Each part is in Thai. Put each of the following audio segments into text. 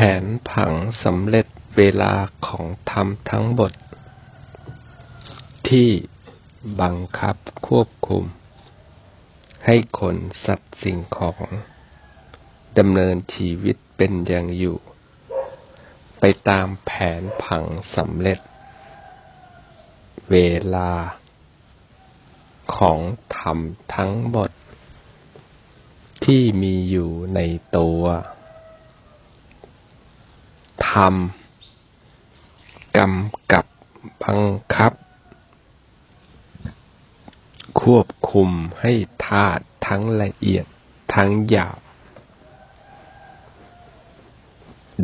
ผนผังสำเร็จเวลาของธรรมทั้งบทที่บังคับควบคุม ให้คนสัตว์สิ่งของดำเนินชีวิตเป็นอย่างอยู่ ไปตามแผนผังสำเร็จ เวลา ของธรรมทั้งหมด ที่มีอยู่ในตัว ทำกำกับบังคับ ควบคุมให้ธาตุทั้งละเอียดทั้งหยาบ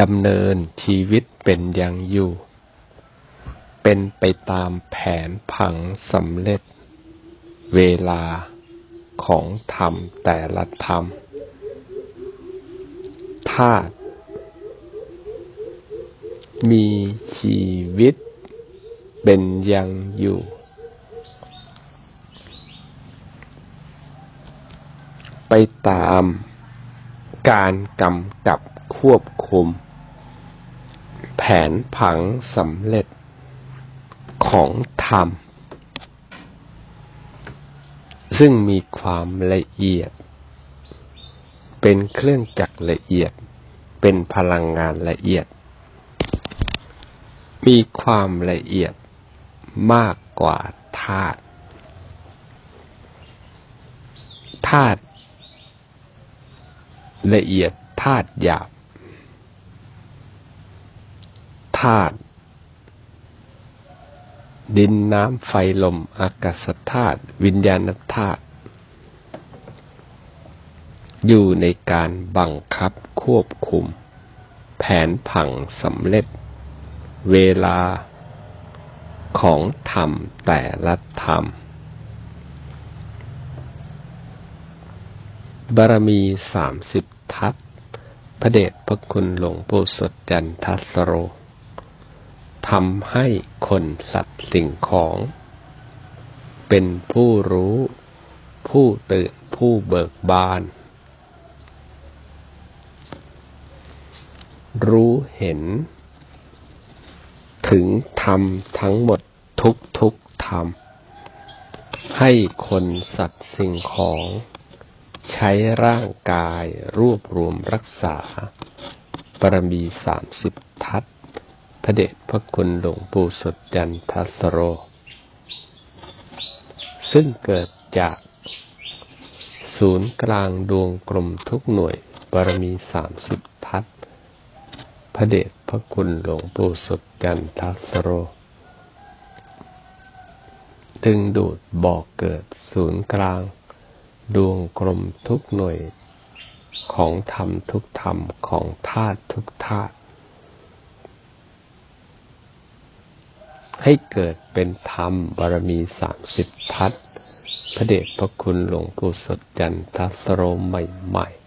ดำเนินชีวิตเป็นอย่างอยู่ เป็นไปตามแผนผังสำเร็จ เวลาของธรรมแต่ละธรรมธาตุ มีชีวิตเป็นอย่างอยู่ ไปตามการกำกับควบคุม แผนผังสำเร็จของธรรม ซึ่งมีความละเอียด เป็นเครื่องจักรละเอียด เป็นพลังงานละเอียด มีความละเอียดมากกว่าธาตุธาตุละเอียดธาตุหยาบธาตุดินน้ำไฟลมอากาศธาตุวิญญาณธาตุอยู่ในการบังคับควบคุม แผนผังสำเร็จ เวลาของธรรมแต่ละธรรม บารมีสามสิบทัศพระเดชพระคุณหลวงปู่สดจันทัสโรทำให้คนสัตว์สิ่งของ เป็นผู้รู้ ผู้ตื่น ผู้เบิกบาน รู้เห็น ถึงธรรมทั้งหมดทุกทุกธรรม ให้คนสัตว์สิ่งของ ใช้ร่างกายรวบรวมรักษาบารมีสามสิบทัศพระเดชพระคุณหลวงปู่สดจันทัสโร ซึ่งเกิดจากศูนย์กลางดวงกลมทุกหน่วยบารมีสามสิบทัศพระเดช พระคุณหลวงปู่สุดจันทัสโรดึงดูดบอกเกิดศูนย์กลาง ดวงกลมทุกหน่วย ของธรรมทุกธรรมของธาตุทุกธาตุให้เกิดเป็นธรรมบารมีสามสิบทัศพระเดชพระคุณหลวงปู่สดจันทัสโรใหม่ ๆ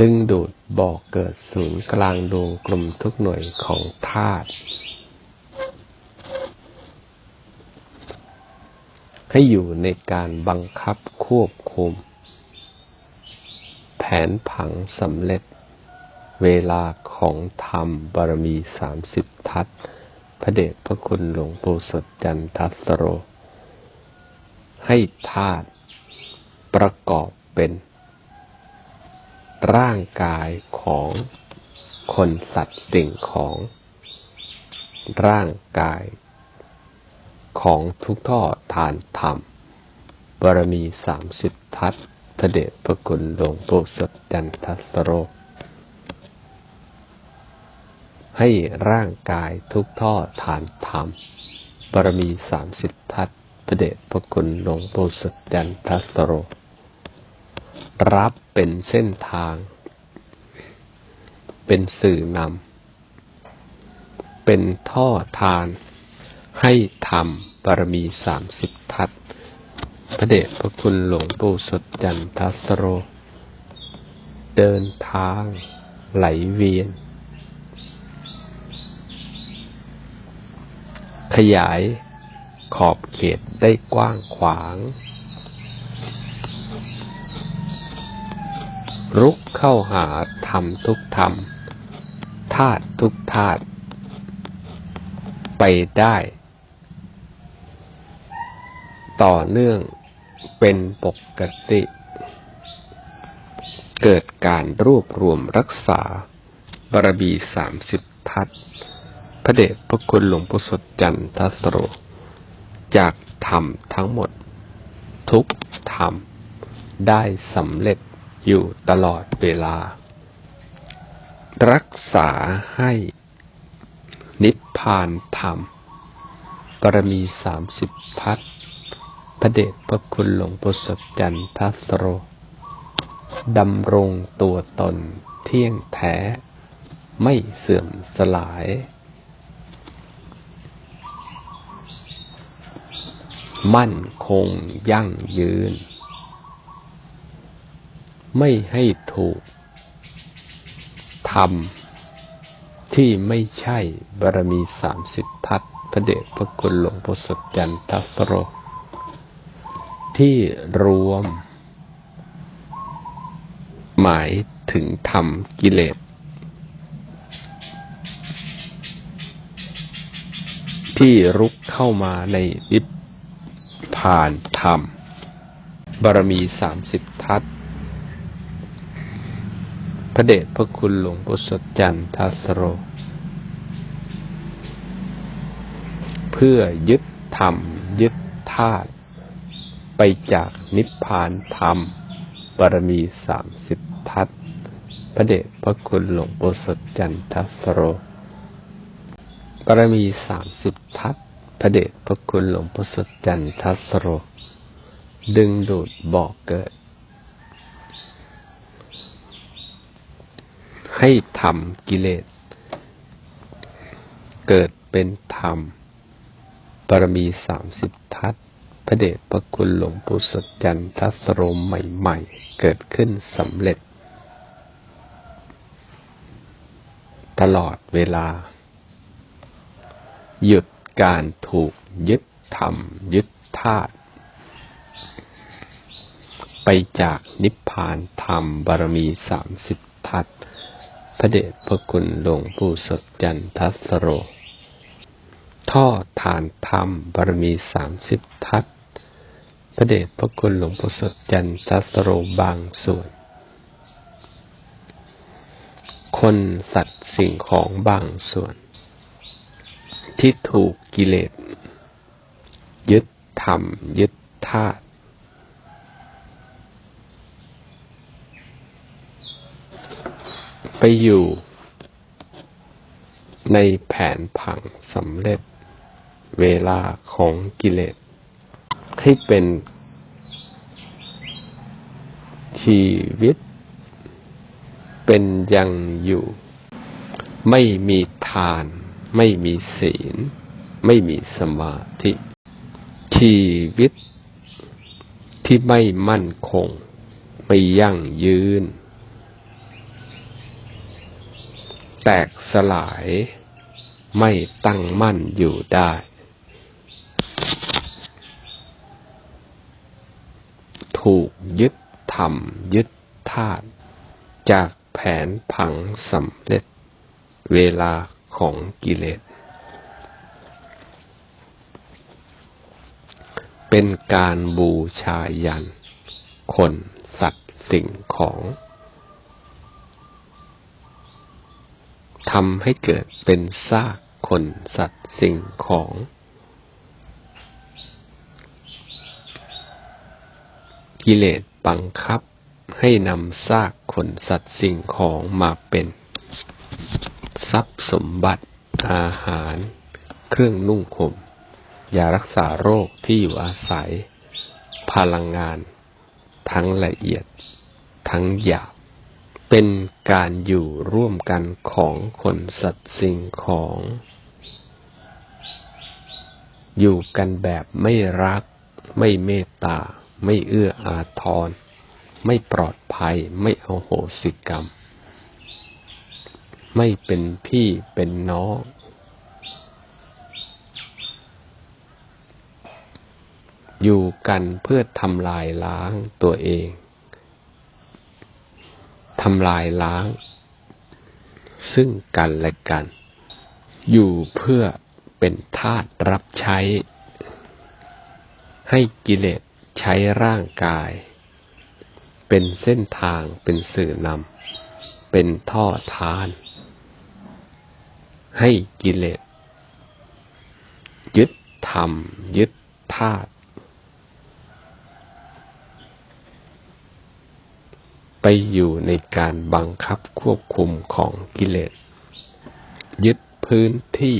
ดึงดูดบอกเกิดศูนย์กลางดวงกลุ่มทุกหน่วยของธาตุให้อยู่ในการบังคับควบคุม แผนผังสำเร็จ เวลาของธรรมบารมีสามสิบทัศพระเดชพระคุณหลวงปู่สดจันทัสโร ให้ธาตุประกอบเป็น ร่างกายของคนสัตว์สิ่งของ ร่างกาย ของทุกท่อทานธรรมบารมีสามสิบทัศพระเดชพระคุณหลวงปู่สดจันทัสโร ให้ร่างกายทุกท่อฐานธรรมบารมีสามสิบทัศพระเดชพระคุณหลวงปู่สดจันทัสโร รับเป็นเส้นทาง เป็นสื่อนำ เป็นท่อทาน ให้ธรรมบารมีสามสิบทัศพระเดชพระคุณหลวงปู่สดจันทัสโร เดินทางไหลเวียน ขยายขอบเขตได้กว้างขวาง เข้าหาธรรมทุกธรรมธาตุทุกธาตุไปได้ ต่อเนื่องเป็นปกติ เกิดการรวบรวมรักษาบารมีสามสิบทัศน์พระเดชพระคุณหลวงปู่สดจันทสโร จากธรรมทั้งหมด ทุกธรรมได้สำเร็จ อยู่ตลอดเวลา รักษาให้ นิพพานธรรมบารมีสามสิบทัศพระเดชพระคุณหลวงปู่สดจันทัสโรดำรงตัวตนเที่ยงแท้ ไม่เสื่อมสลาย มั่นคงยั่งยืน ไม่ให้ถูกทำที่ไม่ใช่บารมีสามสิบทัศพระเดชพระคุณหลวงปู่สดจันทัสโร ที่รวม หมายถึงธรรมกิเลส ที่รุกเข้ามาในนิพพานธรรม บารมีสามสิบทัศน์ พระเดชพระคุณหลวงปู่สดจันทสโร เพื่อยึดธรรม ยึดธาตุไปจากนิพพานธรรมบารมีสามสิบทัศพระเดชพระคุณหลวงปู่สดจันทสโรบารมีสามสิบทัศพระเดชพระคุณหลวงปู่สดจันทสโร ดึงดูดบอกเกิด ให้ทำกิเลส เกิดเป็นธรรมบารมีสามสิบทัศพระเดชพระคุณหลวงปู่สดจันทสโรมใหม่ ๆ เกิดขึ้นสำเร็จ ตลอดเวลา หยุดการถูกยึดธรรม ยึดธาตุไปจากนิพพานธรรมบารมีสามสิบทัศน์ ระเดชพระคุณหลวงปู่สดจันทัสโร ท่อฐานธรรมบารมีสามสิบทัศพระเดชพระคุณหลวงปู่สดจันทัสโรบางส่วน คนสัตว์สิ่งของบางส่วน ที่ถูกกิเลสยึดธรรมยึดธาตุ ไปอยู่ในแผนผังสำเร็จเวลาของกิเลส ให้เป็นชีวิต เป็นยังอยู่ ไม่มีทาน ไม่มีศีล ไม่มีสมาธิ ชีวิตที่ไม่มั่นคง ไม่ยั่งยืน แตกสลายไม่ตั้งมั่นอยู่ได้ ถูกยึดธรรมยึดธาตุจากแผนผังสำเร็จ เวลาของกิเลส เป็นการบูชายัน คนสัตว์สิ่งของ ทำให้เกิดเป็นซากคนสัตว์สิ่งของ กิเลสบังคับให้นำซากคนสัตว์สิ่งของมาเป็น ทรัพย์สมบัติอาหาร เครื่องนุ่งห่มยารักษาโรคที่อยู่อาศัย พลังงาน ทั้งละเอียด ทั้งหยาบ เป็นการอยู่ร่วมกันของคนสัตว์สิ่งของ อยู่กันแบบไม่รัก ไม่เมตตา ไม่เอื้ออาทร ไม่ปลอดภัย ไม่เอาโหสิกรรม ไม่เป็นพี่เป็นน้องอยู่กันเพื่อทำลายล้างตัวเอง ทำลายล้าง ซึ่งกันและกัน อยู่เพื่อเป็นทาสรับใช้ ให้กิเลสใช้ร่างกาย เป็นเส้นทางเป็นสื่อนำเป็นท่อทาน ให้กิเลสยึดธรรมยึดธาตุ ไปอยู่ในการบังคับควบคุมของกิเลส ยึดพื้นที่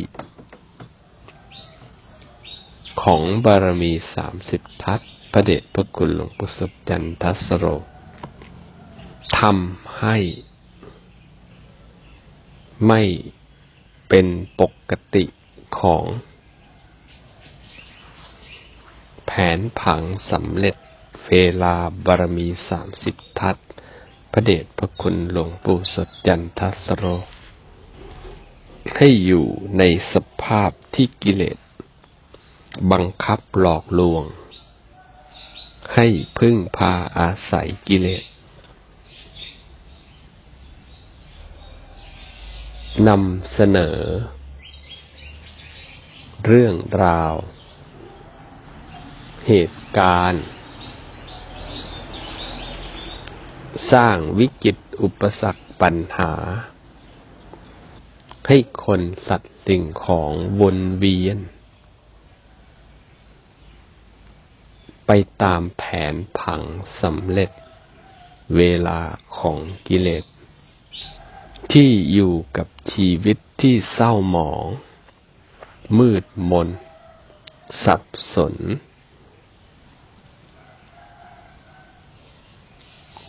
ของบารมีสามสิบทัศพระเดชพระคุณหลวงปู่สุจันทสโรทำให้ ไม่เป็นปกติของ แผนผังสำเร็จเวลาบารมีสามสิบทัศ พระเดชพระคุณหลวงปู่สดจันทสโร ให้อยู่ในสภาพที่กิเลส บังคับหลอกลวง ให้พึ่งพาอาศัยกิเลสนำเสนอ เรื่องราว เหตุการณ์ สร้างวิกฤตอุปสรรคปัญหา ให้คนสัตว์สิ่งของวนเวียน ไปตามแผนผังสำเร็จ เวลาของกิเลส ที่อยู่กับชีวิตที่เศร้าหมอง มืดมน สับสน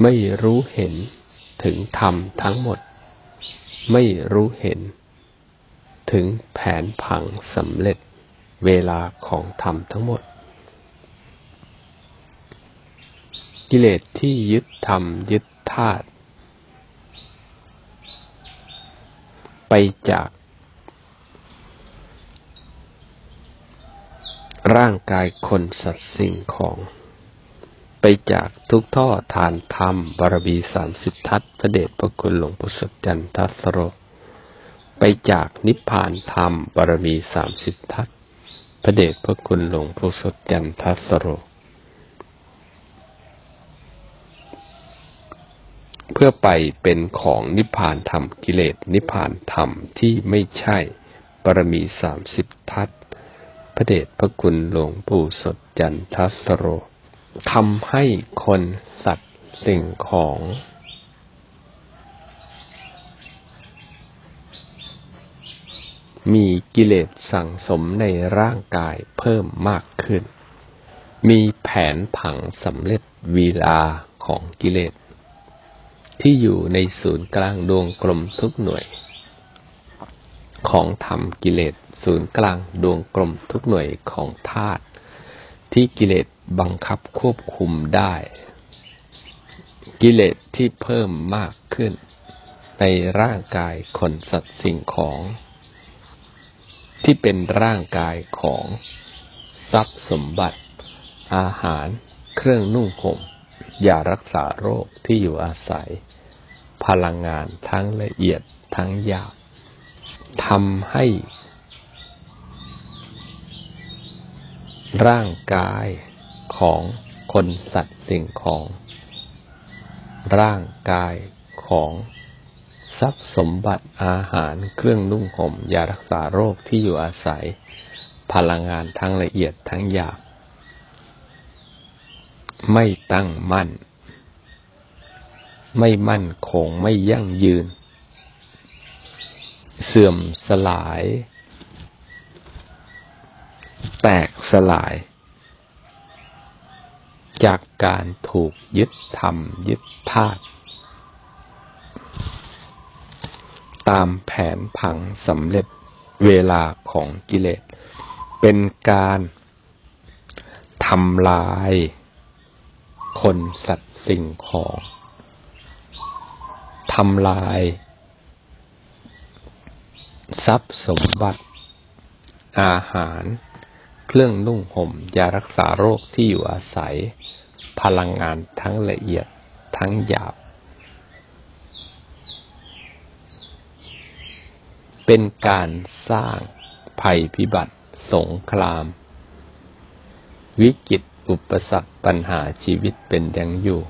ไม่รู้เห็นถึงธรรมทั้งหมด ไม่รู้เห็น ถึงแผนผังสำเร็จเวลาของธรรมทั้งหมด กิเลสที่ยึดธรรมยึดธาตุไปจาก ร่างกายคนสัตว์สิ่งของ ไปจากทุกท่อทานธรรมบารมีสามสิบทัศพระเดชพระคุณหลวงปู่สุจันทัสโร ไปจากนิพพานธรรมบารมีสามสิบทัศพระเดชพระคุณหลวงปู่สุจันทัสโร เพื่อไปเป็นของนิพพานธรรมกิเลสนิพพานธรรมที่ไม่ใช่บารมีสามสิบทัศพระเดชพระคุณหลวงปู่สดจันทัสโร ทำให้คนสัตว์สิ่งของ มีกิเลสสั่งสมในร่างกายเพิ่มมากขึ้น มีแผนผังสำเร็จวีลาของกิเลส ที่อยู่ในศูนย์กลางดวงกลมทุกหน่วย ของธรรมกิเลสศูนย์กลางดวงกลมทุกหน่วยของธาตุที่กิเลส บังคับควบคุมได้ กิเลสที่เพิ่มมากขึ้น ในร่างกายคนสัตว์สิ่งของ ที่เป็นร่างกายของทรัพย์สมบัติ อาหาร เครื่องนุ่งห่มยารักษาโรคที่อยู่อาศัย พลังงานทั้งละเอียดทั้งหยาบทำให้ ร่างกาย ของคนสัตว์สิ่งของ ร่างกายของทรัพย์สมบัติอาหารเครื่องนุ่งห่มยารักษาโรคที่อยู่อาศัย พลังงานทั้งละเอียดทั้งหยาบไม่ตั้งมั่น ไม่มั่นคงไม่ยั่งยืน เสื่อมสลาย แตกสลาย จากการถูกยึดธรรมยึดธาตุตามแผนผังสำเร็จเวลาของกิเลส เป็นการทำลายคนสัตว์สิ่งของทำลาย ทรัพย์สมบัติ อาหาร เครื่องนุ่งห่มยารักษาโรคที่อยู่อาศัย พลังงานทั้งละเอียดทั้งหยาบ เป็นการสร้างภัยพิบัติสงคราม วิกฤตอุปสรรคปัญหาชีวิตเป็นยังอยู่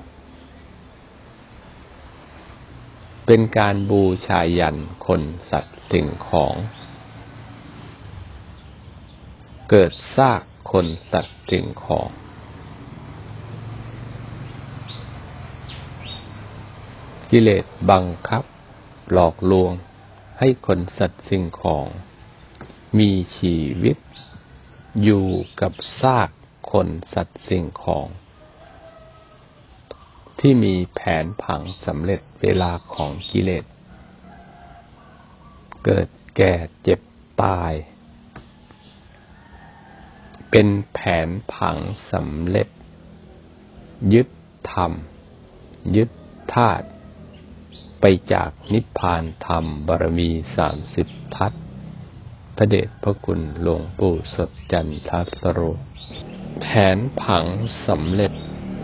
เป็นการบูชายันคนสัตว์สิ่งของ เกิดซากคนสัตว์สิ่งของ กิเลสบังคับ หลอกลวง ให้คนสัตว์สิ่งของ มีชีวิต อยู่กับซากคนสัตว์สิ่งของ ที่มีแผนผังสำเร็จเวลาของกิเลส เกิดแก่เจ็บตาย เป็นแผนผังสำเร็จ ยึดธรรม ยึดธาตุ ไปจากนิพพานธรรมบารมีสามสิบทัศพระเดชพระคุณหลวงปู่สดจันทัสโร แผนผังสำเร็จ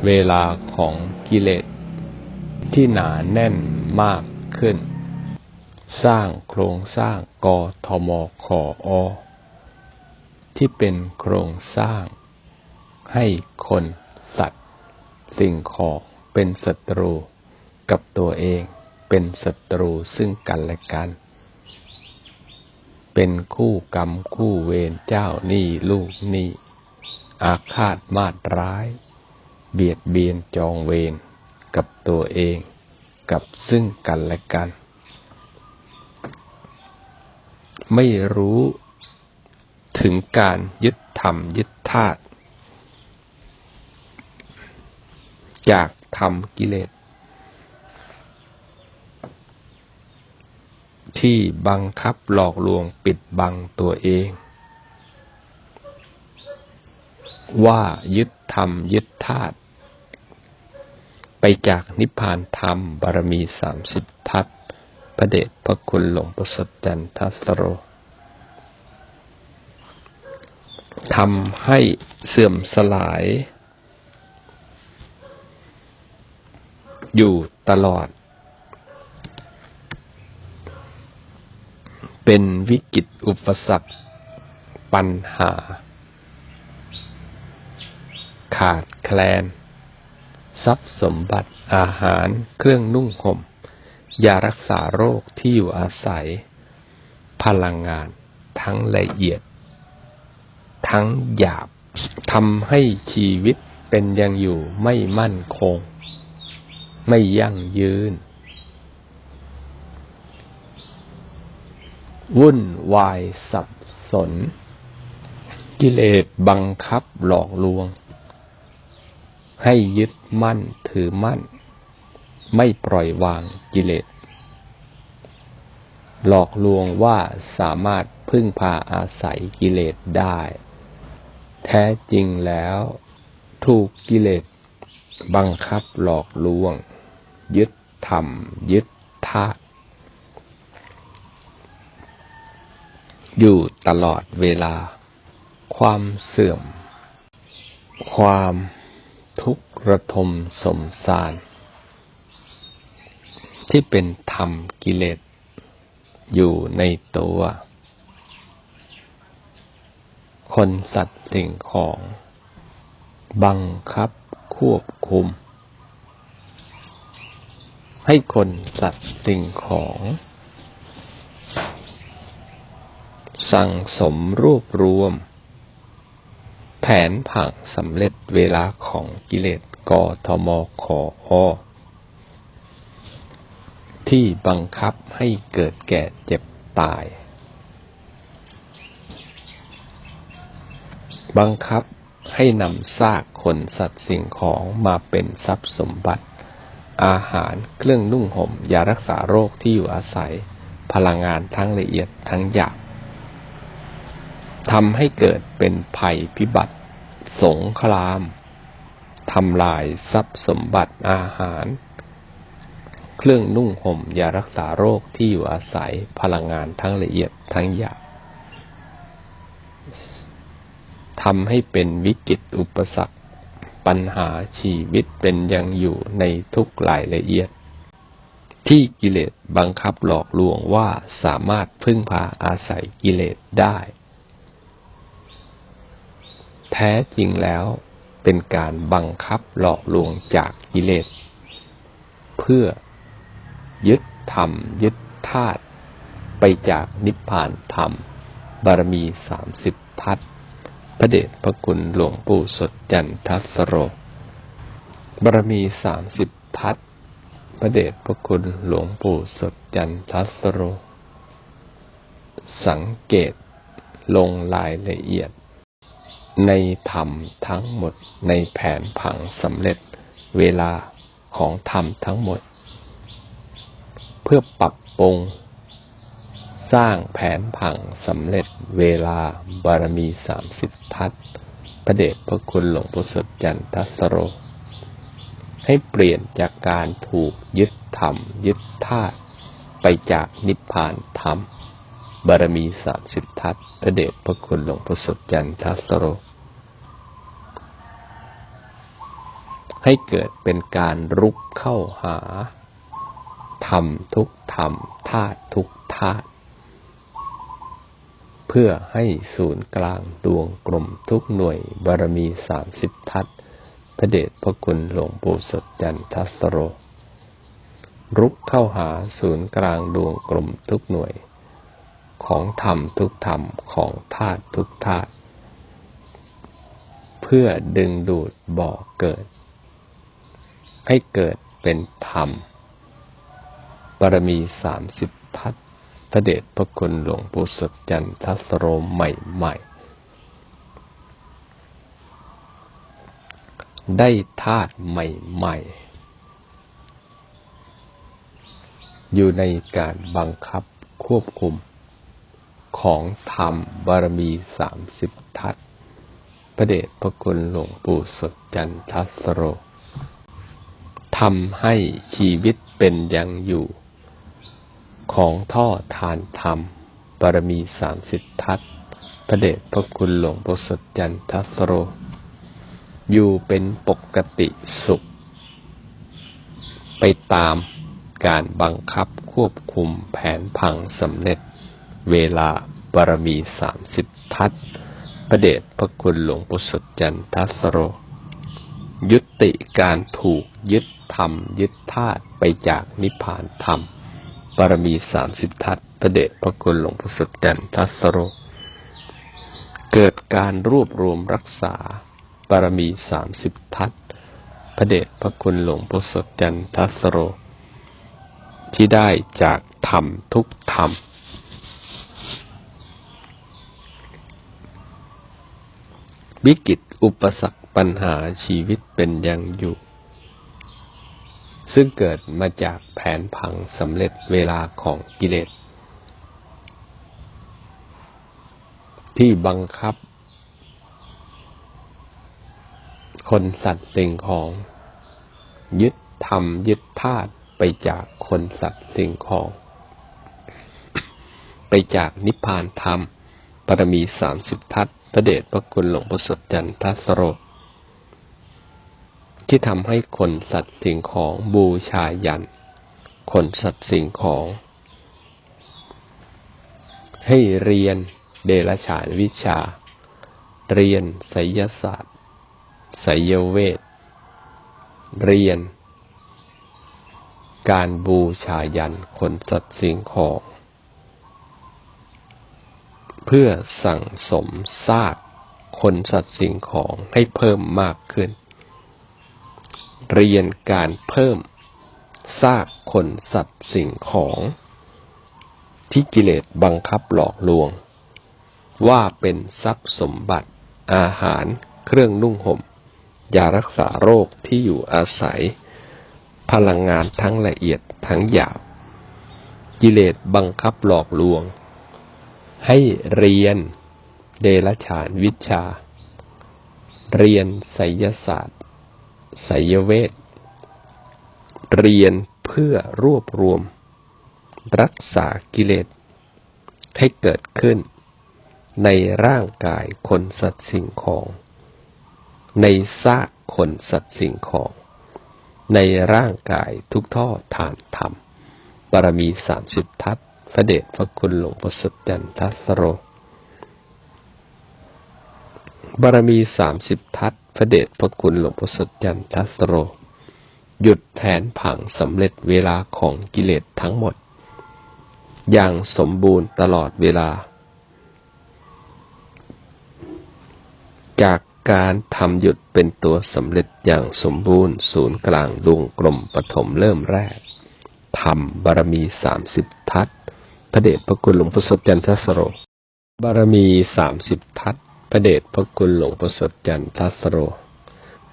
เวลาของกิเลส ที่หนาแน่นมากขึ้น สร้างโครงสร้างกทมขออ ที่เป็นโครงสร้าง ให้คนสัตว์ สิ่งของเป็นศัตรูกับตัวเอง เป็นศัตรูซึ่งกันและกัน เป็นคู่กรรมคู่เวรเจ้าหนี้ลูกหนี้อาฆาตมาดร้าย เบียดเบียนจองเวรกับตัวเองกับซึ่งกันและกัน ไม่รู้ถึงการยึดธรรมยึดธาตุจากธรรมกิเลส ที่บังคับหลอกลวงปิดบังตัวเอง ว่ายึดธรรมยึดธาตุไปจากนิพพานธรรมบารมีสามสิบทัศพระเดชพระคุณหลวงประสดจันทัสโรทำให้เสื่อมสลาย อยู่ตลอด เป็นวิกฤตอุปสรรค ปัญหา ขาดแคลน ทรัพย์สมบัติอาหารเครื่องนุ่งห่มยารักษาโรคที่อยู่อาศัย พลังงานทั้งละเอียด ทั้งหยาบทำให้ชีวิตเป็นยังอยู่ไม่มั่นคง ไม่ยั่งยืน วุ่นวายสับสน กิเลสบังคับหลอกลวง ให้ยึดมั่นถือมั่น ไม่ปล่อยวางกิเลส หลอกลวงว่าสามารถพึ่งพาอาศัยกิเลสได้ แท้จริงแล้ว ถูกกิเลสบังคับหลอกลวง ยึดธรรมยึดธาตุ อยู่ตลอดเวลา ความเสื่อม ความทุกข์ระทมสมสาร ที่เป็นธรรมกิเลสอยู่ในตัว คนสัตว์สิ่งของ บังคับควบคุม ให้คนสัตว์สิ่งของ สั่งสมรวบรวม แผนผังสำเร็จเวลาของกิเลสกทมขออที่บังคับให้เกิดแก่เจ็บตาย บังคับให้นำซากคนสัตว์สิ่งของมาเป็นทรัพย์สมบัติ อาหารเครื่องนุ่งห่มยารักษาโรคที่อยู่อาศัย พลังงานทั้งละเอียดทั้งหยาบ ทำให้เกิดเป็นภัยพิบัติ สงครามทำลายทรัพย์สมบัติอาหาร เครื่องนุ่งห่มยารักษาโรคที่อยู่อาศัยพลังงานทั้งละเอียดทั้งหยาบทำให้เป็นวิกฤตอุปสรรค ปัญหาชีวิตเป็นยังอยู่ในทุกรายละเอียด ที่กิเลสบังคับหลอกลวงว่าสามารถพึ่งพาอาศัยกิเลสได้ แท้จริงแล้วเป็นการบังคับหลอกลวงจากกิเลส เพื่อยึดธรรม ยึดธาตุไปจากนิพพานธรรม บารมีสามสิบทัศพระเดชพระคุณหลวงปู่สดจันทัสโร บารมีสามสิบทัศพระเดชพระคุณหลวงปู่สดจันทัสโร สังเกตลงรายละเอียด ในธรรมทั้งหมดในแผนผังสำเร็จเวลาของธรรมทั้งหมด เพื่อปรับปรุง สร้างแผนผังสำเร็จเวลาบารมีสามสิบทัศพระเดชพระคุณหลวงปู่สดจันทัสโร ให้เปลี่ยนจากการถูกยึดธรรม ยึดธาตุไปจากนิพพานธรรมบารมีสามสิบทัศพระเดชพระคุณหลวงปู่สดจันทัสโร ให้เกิดเป็นการรุกเข้าหาธรรมทุกธรรมธาตุทุกธาตุเพื่อให้ศูนย์กลางดวงกลมทุกหน่วยบารมีสามสิบทัศพระเดชพระคุณหลวงปู่สดจันทัสโร รุกเข้าหาศูนย์กลางดวงกลมทุกหน่วย ของธรรมทุกธรรมของธาตุทุกธาตุเพื่อดึงดูดบ่อเกิด ให้เกิดเป็นธรรม บารมีสามสิบทัศพระเดชพระคุณหลวงปู่สดจันทัสโรใหม่ๆ ได้ธาตุใหม่ๆ อยู่ในการบังคับควบคุมของธรรมบารมีสามสิบทัศพระเดชพระคุณหลวงปู่สดจันทัสโร ทำให้ชีวิตเป็นอย่างอยู่ ของท่อทานธรรมบารมีสามสิบทัศพระเดชพระคุณหลวงปู่สดจันทัสโร อยู่เป็นปกติสุข ไปตามการบังคับควบคุมแผนพังสำเร็จ เวลาบารมีสามสิบทัศพระเดชพระคุณหลวงปู่สดจันทัสโร ยุติการถูกยึด ธรรม ยึดธาตุไปจากนิพพานธรรมบารมีสามสิบทัศพระเดชพระคุณหลวงปู่สดจันทัสโร เกิดการรวบรวมรักษาบารมีสามสิบทัศพระเดชพระคุณหลวงปู่สดจันทัสโร ที่ได้จากธรรมทุกธรรม วิกฤตอุปสรรคปัญหาชีวิตเป็นอย่างอยู่ ซึ่งเกิดมาจากแผนพังสำเร็จเวลาของกิเลส ที่บังคับ คนสัตว์สิ่งของ ยึดธรรมยึดธาตุไปจากคนสัตว์สิ่งของ ไปจากนิพพานธรรมปรมีสามสิบทัศพระเดชพระคุณหลวงพ่อสดจันทัสโร ที่ทำให้คนสัตว์สิ่งของบูชายัน คนสัตว์สิ่งของ ให้เรียนเดรัจฉานวิชา เรียนไสยศาสตร์ไสยเวท เรียน การบูชายันคนสัตว์สิ่งของ เพื่อสั่งสมซากคนสัตว์สิ่งของให้เพิ่มมากขึ้น เรียนการเพิ่มซากคนสัตว์สิ่งของ ที่กิเลสบังคับหลอกลวง ว่าเป็นทรัพย์สมบัติอาหารเครื่องนุ่งห่มยารักษาโรคที่อยู่อาศัย พลังงานทั้งละเอียดทั้งหยาบกิเลสบังคับหลอกลวง ให้เรียนเดรัจฉานวิชา เรียนไสยศาสตร์ ไสยเวท เรียนเพื่อรวบรวม รักษากิเลส ให้เกิดขึ้น ในร่างกายคนสัตว์สิ่งของ ในซากคนสัตว์สิ่งของ ในร่างกายทุกท่อฐานธรรมบารมีสามสิบทัศพระเดชพระคุณหลวงพ่อสดจันทัสโร บารมีสามสิบทัศพระเดชพระคุณหลวงพ่อสดจันทัสโร หยุดแผนผังสำเร็จเวลาของกิเลสทั้งหมด อย่างสมบูรณ์ตลอดเวลา จากการทำหยุดเป็นตัวสำเร็จอย่างสมบูรณ์ ศูนย์กลางดวงกลมปฐมเริ่มแรกทำบารมีสามสิบทัศพระเดชพระคุณหลวงพ่อสดจันทัสโร บารมีสามสิบทัศ พระเดชพระคุณหลวงพ่อสดจันทัสโร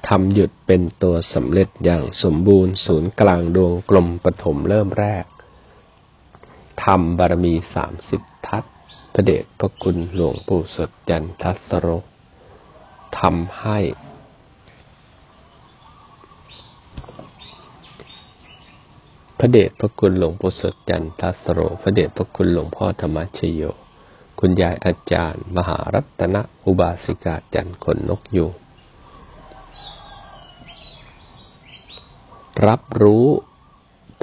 ทำหยุดเป็นตัวสำเร็จอย่างสมบูรณ์ศูนย์กลางดวงกลมปฐมเริ่มแรกทำบารมีสามสิบทัศพระเดชพระคุณหลวงปู่สดจันทัสโรทำให้พระเดชพระคุณหลวงปู่สดจันทัสโร พระเดชพระคุณหลวงพ่อธรรมชโย คุณยายอาจารย์ มหารัตนอุบาสิกาจันทร์ขนนกอยูงรับรู้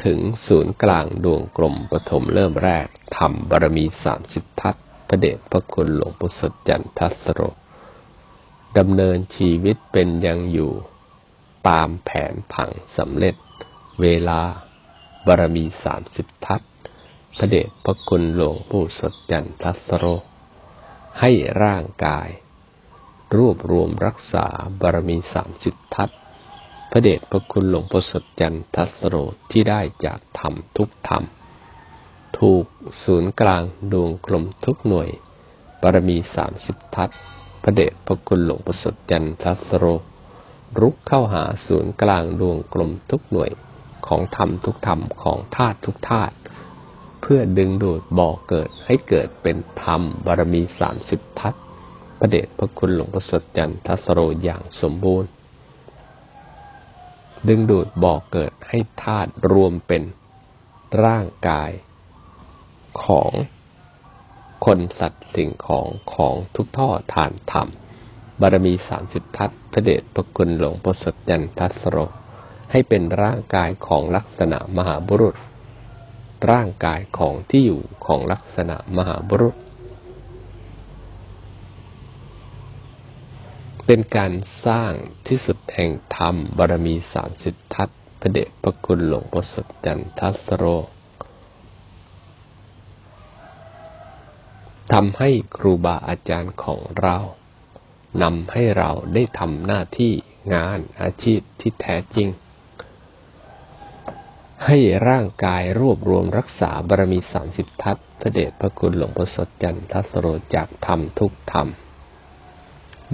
ถึงศูนย์กลางดวงกลมปฐมเริ่มแรกทำบารมีสามสิบทัศพระเดชพระคุณหลวงปู่สดจันทัสโรดำเนินชีวิตเป็นยังอยู่ตามแผนผังสำเร็จ เวลาบารมีสามสิบทัศ พระเดชพระคุณหลวงปู่สดจันทัสโร ให้ร่างกาย รวบรวมรักษาบารมีสามสิบทัศพระเดชพระคุณหลวงปู่สดจันทัสโรที่ได้จากธรรมทุกธรรม ถูกศูนย์กลางดวงกลมทุกหน่วย บารมีสามสิบทัศพระเดชพระคุณหลวงปู่สดจันทัสโร รุกเข้าหาศูนย์กลางดวงกลมทุกหน่วยของธรรมทุกธรรมของธาตุทุกธาตุ เพื่อดึงดูดบ่อเกิดให้เกิดเป็นธรรมบารมีสามสิบทัศพระเดชพระคุณหลวงพ่อสดจันทัสโรอย่างสมบูรณ์ ดึงดูดบ่อเกิดให้ธาตุรวมเป็นร่างกายของคนสัตว์สิ่งของของทุกท่อฐานธรรม บารมีสามสิบทัศพระเดชพระคุณหลวงพ่อสดจันทัสโรให้เป็นร่างกายของลักษณะมหาบุรุษ ร่างกายของที่อยู่ของลักษณะมหาบุรุษ เป็นการสร้างที่สุดแห่งธรรมบารมีสามสิบทัศพระเดชพระคุณหลวงพ่อสดจันทัสโรทำให้ครูบาอาจารย์ของเรานำให้เราได้ทำหน้าที่งานอาชีพที่แท้จริง ให้ร่างกายรวบรวมรักษาบารมีสามสิบทัศพระเดชพระคุณหลวงพ่อสดจันทัสโรจากธรรมทุกธรรม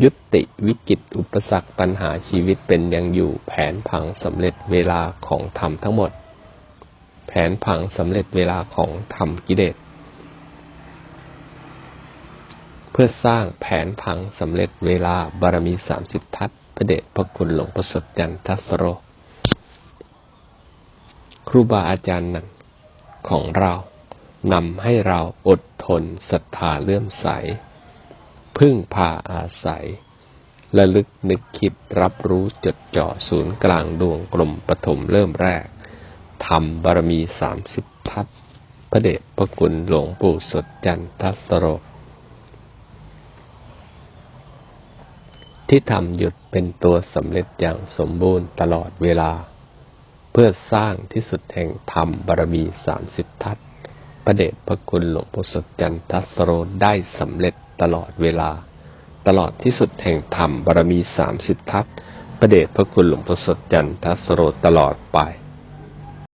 ยุติวิกฤตอุปสรรคปัญหาชีวิตเป็นยังอยู่แผนผังสำเร็จเวลาของธรรมทั้งหมด แผนผังสำเร็จเวลาของธรรมกิเลสเพื่อสร้างแผนผังสำเร็จเวลาบารมีสามสิบทัศพระเดชพระคุณหลวงพ่อสดจันทัสโร ครูบาอาจารย์นั้นของเรานำให้เราอดทนศรัทธาเลื่อมใส พึ่งพาอาศัยระลึกนึกคิดรับรู้จดจ่อศูนย์กลางดวงกลมปฐมเริ่มแรกทำบารมีสามสิบทัศน์พระเดชพระคุณหลวงปู่สดจันทสโรที่ทำหยุดเป็นตัวสำเร็จอย่างสมบูรณ์ตลอดเวลา เพื่อสร้างที่สุดแห่งธรรมบารมีสามสิบทัศพระเดชพระคุณหลวงปู่สดจันทสโรได้สำเร็จตลอดเวลา ตลอดที่สุดแห่งธรรมบารมีสามสิบทัศพระเดชพระคุณหลวงปู่สดจันทสโรตลอดไป